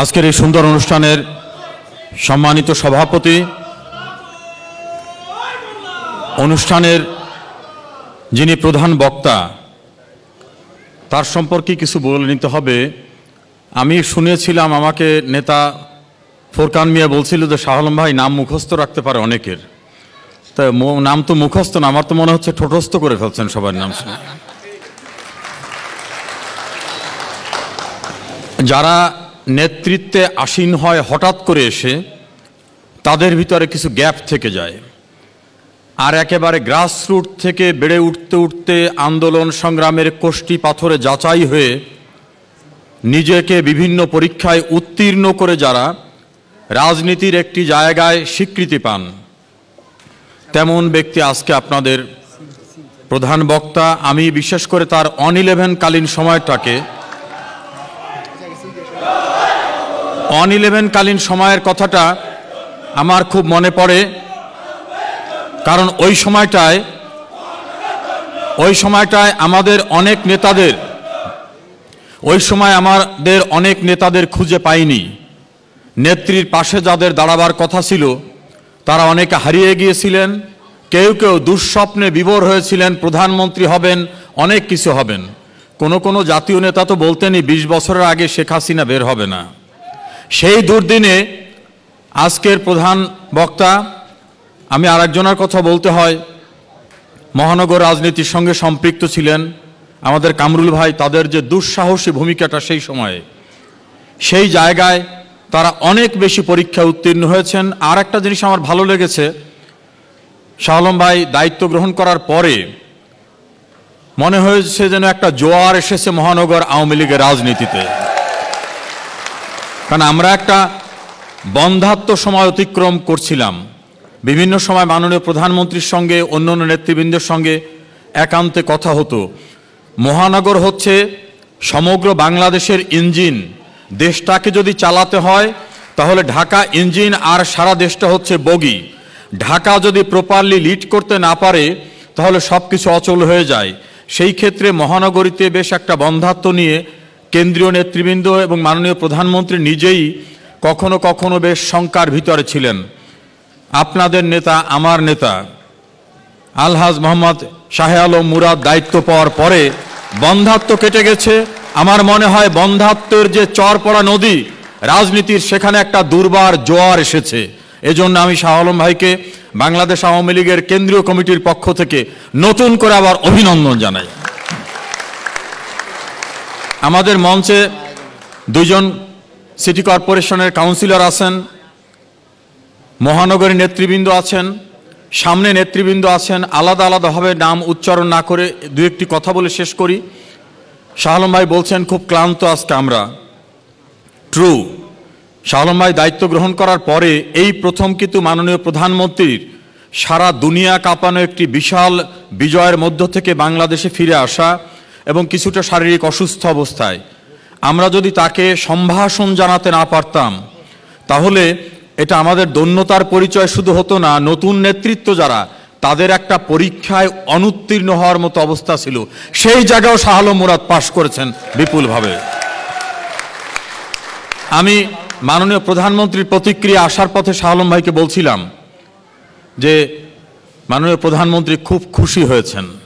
আজকের এই সুন্দর অনুষ্ঠানের সম্মানিত সভাপতি, অনুষ্ঠানের যিনি প্রধান বক্তা, তার সম্পর্কে কিছু বলে নিতে হবে। আমি শুনেছিলাম, আমাকে নেতা ফোরকান মিয়া বলছিল যে শাহলম ভাই, নাম মুখস্থ রাখতে পারে অনেকের। তা নাম তো মুখস্থ না, আমার তো মনে হচ্ছে ঠোঁটস্থ করে ফেলছেন সবার নাম শুনে। যারা নেতৃত্বে আসীন হয় হঠাৎ করে এসে, তাদের ভিতরে কিছু গ্যাপ থেকে যায়। আর একেবারে গ্রাসরুট থেকে বেড়ে উঠতে উঠতে আন্দোলন সংগ্রামের কোষ্টি পাথরে যাচাই হয়ে, নিজেকে বিভিন্ন পরীক্ষায় উত্তীর্ণ করে যারা রাজনীতির একটি জায়গায় স্বীকৃতি পান। তেমন ব্যক্তি আজকে আপনাদের প্রধান বক্তা, আমি বিশেষ করে তার অন ইলেভেন কালীন সময়টাকে অন ইলেভেন কালীন সময়ের কথাটা আমার খুব মনে পড়ে, কারণ ওই সময়টায় ওই সময়টায় আমাদের অনেক নেতাদের, ওই সময় আমাদের অনেক নেতাদের খুঁজে পাইনি। নেত্রীর পাশে যাদের দাঁড়াবার কথা ছিল, তারা অনেকে হারিয়ে গিয়েছিলেন, কেউ কেউ দুঃস্বপ্নে বিভোর হয়েছিলেন, প্রধানমন্ত্রী হবেন, অনেক কিছু হবেন। কোনো কোনো জাতীয় নেতা তো বলতেনই বিশ বছরের আগে শেখ হাসিনা বের হবে না। সেই দুর্দিনে আজকের প্রধান বক্তা, আমি আরেকজনের কথা বলতে হয়। মহানগর রাজনীতির সঙ্গে সম্পৃক্ত ছিলেন আমাদের কামরুল ভাই। তাদের যে দুঃসাহসী ভূমিকাটা সেই সময়ে। সেই জায়গায় তারা অনেক বেশি পরীক্ষায় উত্তীর্ণ হয়েছেন। আর একটা জিনিস আমার ভালো লেগেছে শাহলম ভাই দায়িত্ব গ্রহণ করার পরে মনে হয়েছে যেন একটা জোয়ার এসেছে মহানগর আওয়ামী লীগের রাজনীতিতে। কারণ আমরা একটা বন্ধাত্ম সময় অতিক্রম করছিলাম। বিভিন্ন সময় মাননীয় প্রধানমন্ত্রীর সঙ্গে, অন্য অন্য নেতৃবৃন্দের সঙ্গে একান্তে কথা হতো। মহানগর হচ্ছে সমগ্র বাংলাদেশের ইঞ্জিন। দেশটাকে যদি চালাতে হয়, তাহলে ঢাকা ইঞ্জিন আর সারা দেশটা হচ্ছে বগি। ঢাকা যদি প্রপারলি লিড করতে না পারে, তাহলে সব কিছু অচল হয়ে যায়। সেই ক্ষেত্রে মহানগরীতে বেশ একটা বন্ধাত্ম নিয়ে কেন্দ্রীয় নেতৃবৃন্দ এবং মাননীয় প্রধানমন্ত্রী নিজেই কখনো কখনো বেশ শঙ্কার ভিতরে ছিলেন। আপনাদের নেতা, আমার নেতা, আলহাজ মোহাম্মদ শাহে আলম মুরাদ দায়িত্ব পাওয়ার পরে বন্ধাত্ম কেটে গেছে। আমার মনে হয় বন্ধাত্মের যে চর পড়া নদী, রাজনীতির সেখানে একটা দুর্বার জোয়ার এসেছে। এজন্য আমি শাহ আলম ভাইকে বাংলাদেশ আওয়ামী লীগের কেন্দ্রীয় কমিটির পক্ষ থেকে নতুন করে আবার অভিনন্দন জানাই। আমাদের মঞ্চে দুজন সিটি কর্পোরেশনের কাউন্সিলর আছেন, মহানগরী নেতৃবৃন্দ আছেন, সামনে নেতৃবৃন্দ আছেন, আলাদা আলাদাভাবে নাম উচ্চারণ না করে দু একটি কথা বলে শেষ করি। শাহ আলম ভাই বলছেন, খুব ক্লান্ত আজকে আমরা। ট্রু শাহ আলম ভাই দায়িত্ব গ্রহণ করার পরে এই প্রথম কিন্তু মাননীয় প্রধানমন্ত্রীর সারা দুনিয়া কাঁপানো একটি বিশাল বিজয়ের মধ্য থেকে বাংলাদেশে ফিরে আসা এবং কিছুটা শারীরিক অসুস্থ অবস্থায়। আমরা যদি তাকে সম্ভাষণ জানাতে না পারতাম, তাহলে এটা আমাদের দন্যতার পরিচয় শুধু হতো না, নতুন নেতৃত্ব যারা, তাদের একটা পরীক্ষায় অনুত্তীর্ণ হওয়ার মতো অবস্থা ছিল। সেই জায়গাও শাহ আলম মুরাদ পাশ করেছেন বিপুলভাবে। আমি মাননীয় প্রধানমন্ত্রীর প্রতিক্রিয়া আসার পথে শাহ আলম ভাইকে বলছিলাম যে, মাননীয় প্রধানমন্ত্রী খুব খুশি হয়েছেন।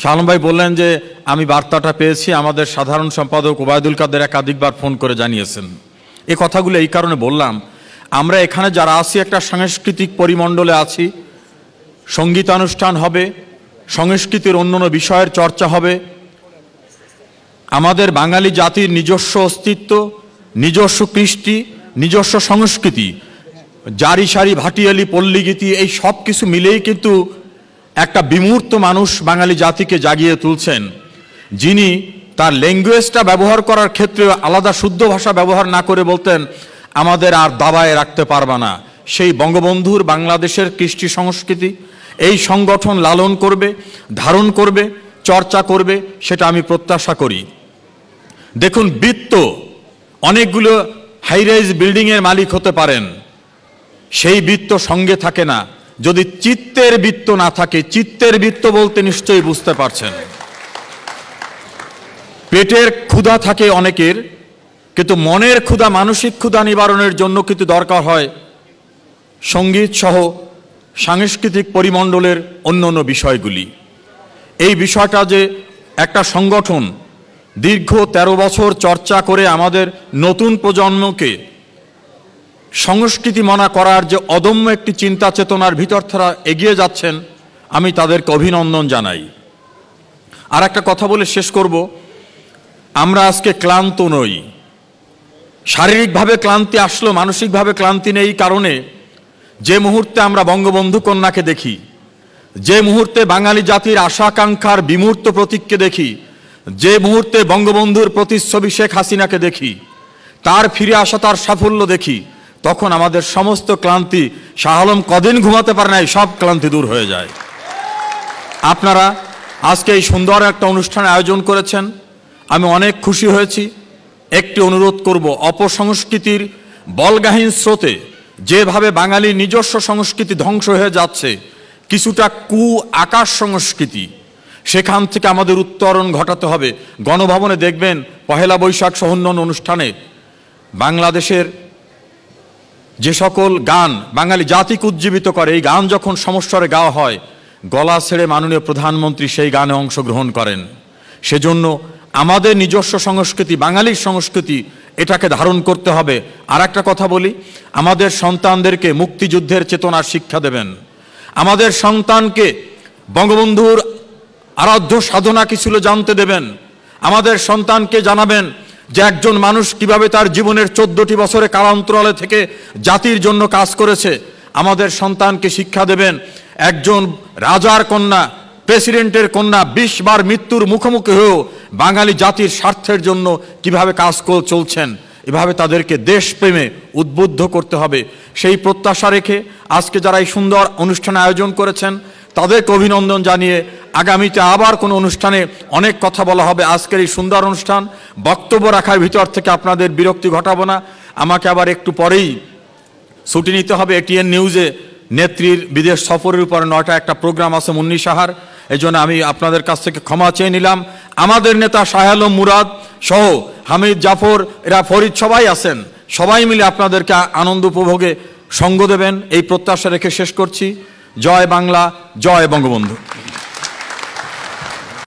শাহ আলম ভাই বললেন যে, আমি বার্তাটা পেয়েছি, আমাদের সাধারণ সম্পাদক ওবায়দুল কাদের একাধিকবার ফোন করে জানিয়েছেন। এ কথাগুলো এই কারণে বললাম, আমরা এখানে যারা আছি, একটা সাংস্কৃতিক পরিমণ্ডলে আছি, সঙ্গীতানুষ্ঠান হবে, সংস্কৃতির অন্যান্য বিষয়ের চর্চা হবে। আমাদের বাঙালি জাতির নিজস্ব অস্তিত্ব, নিজস্ব কৃষ্টি, নিজস্ব সংস্কৃতি, জারি সারি ভাটিয়ালি পল্লীগীতি, এই সব কিছু মিলেই কিন্তু একটা বিমূর্ত মানুষ বাঙালি জাতিকে জাগিয়ে তুলছেন, যিনি তার ল্যাঙ্গুয়েজটা ব্যবহার করার ক্ষেত্রে আলাদা শুদ্ধ ভাষা ব্যবহার না করে বলতেন, আমাদের আর দাবায় রাখতে পারবা না। সেই বঙ্গবন্ধুর বাংলাদেশের কৃষ্টি সংস্কৃতি, এই সংগঠন লালন করবে, ধারণ করবে, চর্চা করবে, সেটা আমি প্রত্যাশা করি। দেখুন, বৃত্ত অনেকগুলো হাইরাইজ বিল্ডিংয়ের মালিক হতে পারেন, সেই বৃত্ত সঙ্গে থাকে না। যদি চিত্তের বৃত্ত না থাকে, চিত্তের বৃত্ত বলতে নিশ্চয়ই বুঝতে পারছেন। পেটের ক্ষুধা থাকে অনেকের, কিন্তু মনের ক্ষুধা, মানসিক ক্ষুধা নিবারণের জন্য কিন্তু দরকার হয় সংগীত সহ সাংস্কৃতিক পরিমণ্ডলের অন্য অন্য বিষয়গুলি। এই বিষয়টা যে একটা সংগঠন দীর্ঘ ১৩ বছর চর্চা করে আমাদের নতুন প্রজন্মকে সংস্কৃতি মনা করার যে অদম্য একটি চিন্তা চেতনার ভিতর তারা এগিয়ে যাচ্ছেন, আমি তাদেরকে অভিনন্দন জানাই। আর একটা কথা বলে শেষ করব। আমরা আজকে ক্লান্ত নই। শারীরিকভাবে ক্লান্তি আসলো, মানসিকভাবে ক্লান্তি নেই কারণে যে মুহূর্তে আমরা বঙ্গবন্ধু কন্যাকে দেখি, যে মুহূর্তে বাঙালি জাতির আশাকাঙ্ক্ষার বিমূর্ত প্রতীককে দেখি, যে মুহূর্তে বঙ্গবন্ধুর প্রতিচ্ছবি শেখ হাসিনাকে দেখি, তার ফিরে আসা তার সাফল্য দেখি তখন আমাদের সমস্ত ক্লান্তি শাহ আলম কদিন ঘুমাতে পারে নাই, সব ক্লান্তি দূর হয়ে যায়। আপনারা আজকে এই সুন্দর একটা অনুষ্ঠান আয়োজন করেছেন, আমি অনেক খুশি হয়েছি। একটি অনুরোধ করব, অপসংস্কৃতির বলগাহীন স্রোতে যেভাবে বাঙালি নিজস্ব সংস্কৃতি ধ্বংস হয়ে যাচ্ছে, কিছুটা কু আকাশ সংস্কৃতি, সেখান থেকে আমাদের উত্তরণ ঘটাতে হবে। গণভবনে দেখবেন পহেলা বৈশাখ সহন্যন অনুষ্ঠানে বাংলাদেশের যে সকল গান বাঙালি জাতিকে উজ্জীবিত করে, এই গান যখন সমস্যারে গাওয়া হয়, গলা ছেড়ে মাননীয় প্রধানমন্ত্রী সেই গানে অংশগ্রহণ করেন। সেজন্য আমাদের নিজস্ব সংস্কৃতি, বাঙালির সংস্কৃতি, এটাকে ধারণ করতে হবে। আর একটা কথা বলি, আমাদের সন্তানদেরকে মুক্তিযুদ্ধের চেতনার শিক্ষা দেবেন। আমাদের সন্তানকে বঙ্গবন্ধুর আরাধ্য সাধনা কি ছিল জানতে দেবেন। আমাদের সন্তানকে জানাবেন যে একজন মানুষ কীভাবে তার জীবনের চোদ্দটি বছরে কালান্তরালে থেকে জাতির জন্য কাজ করেছে, আমাদের সন্তানকে শিক্ষা দেবেন। একজন রাজার কন্যা, প্রেসিডেন্টের কন্যা, বিশ বার মৃত্যুর মুখোমুখি হয়েও বাঙালি জাতির স্বার্থের জন্য কীভাবে কাজ চলছেন, এভাবে তাদেরকে দেশপ্রেমে উদ্বুদ্ধ করতে হবে। সেই প্রত্যাশা রেখে আজকে যারা এই সুন্দর অনুষ্ঠান আয়োজন করেছেন, তাদেরকে অভিনন্দন জানিয়ে আগামীতে আবার কোনো অনুষ্ঠানে অনেক কথা বলা হবে। আজকের এই সুন্দর অনুষ্ঠান, বক্তব্য রাখার ভিতর থেকে আপনাদের বিরক্তি ঘটাবো না। আমাকে আবার একটু পরেই ছুটি নিতে হবে এটিএন নিউজে। নেত্রীর বিদেশ সফরের উপরে নয়টা একটা প্রোগ্রাম আছে মুন্নি সাহার এই জন্য আমি আপনাদের কাছ থেকে ক্ষমা চেয়ে নিলাম। আমাদের নেতা শাহালম মুরাদ সহ হামিদ জাফর, এরা ফরিদ সবাই আছেন। সবাই মিলে আপনাদেরকে আনন্দ উপভোগে সঙ্গ দেবেন। এই প্রত্যাশা রেখে শেষ করছি। জয় বাংলা, জয় বঙ্গবন্ধু।